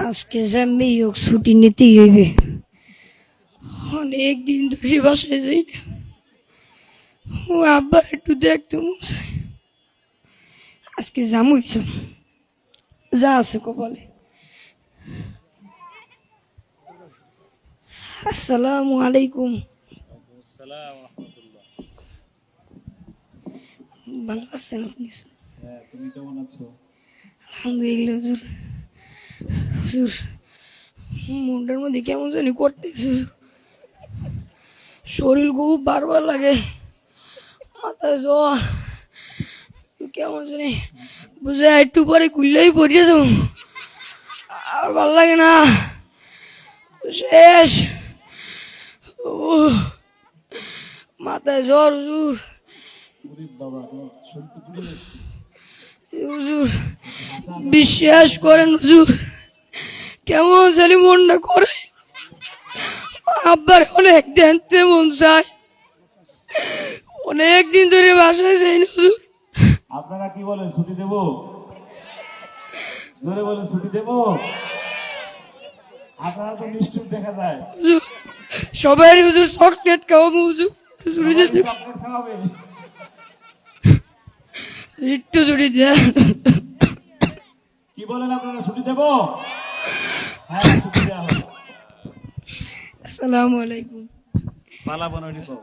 আজকে যেমনি হোক ছুটি নিতেই হইবে। অনেক দিন ধরে বাসায় যাই ও আব্বার একটু দেখতে আজকে জামুই যা আছে কপালে। আসসালামু আলাইকুম। ভালো আছেন আপনি? হ্যাঁ আলহামদুলিল্লাহ হুজুর মনটার মধ্যে কেমন জানি করতেছে। শরীর খুব বারবার লাগে। মাথায় জ্বর। কেমন জানি বুঝে, একটু পরে কুললেই পড়িয়ে যাব। আর ভালো লাগে না। শেষ। ও মাথায় জ্বর, হুজুর। হুজুর, বিশ্বাস করেন, হুজুর। কেমন জানি মনটা করে। আব্বার অনেক দেখতে মন চায়। অনেক দিন ধরে বাসায় যাই না হুজুর। আপনারা কি বলেন ছুটি দেব? জোরে বলেন ছুটি দেব? আপনারা তো নিষ্ঠুর দেখা যায়। সবাই হুজুর চকলেট খাওয়াবো হুজুর। ছুটি দিতে। একটু ছুটি দেন। কি বলেন আপনারা ছুটি দেব? আসসালামু আলাইকুম। পালা বানানি পাও।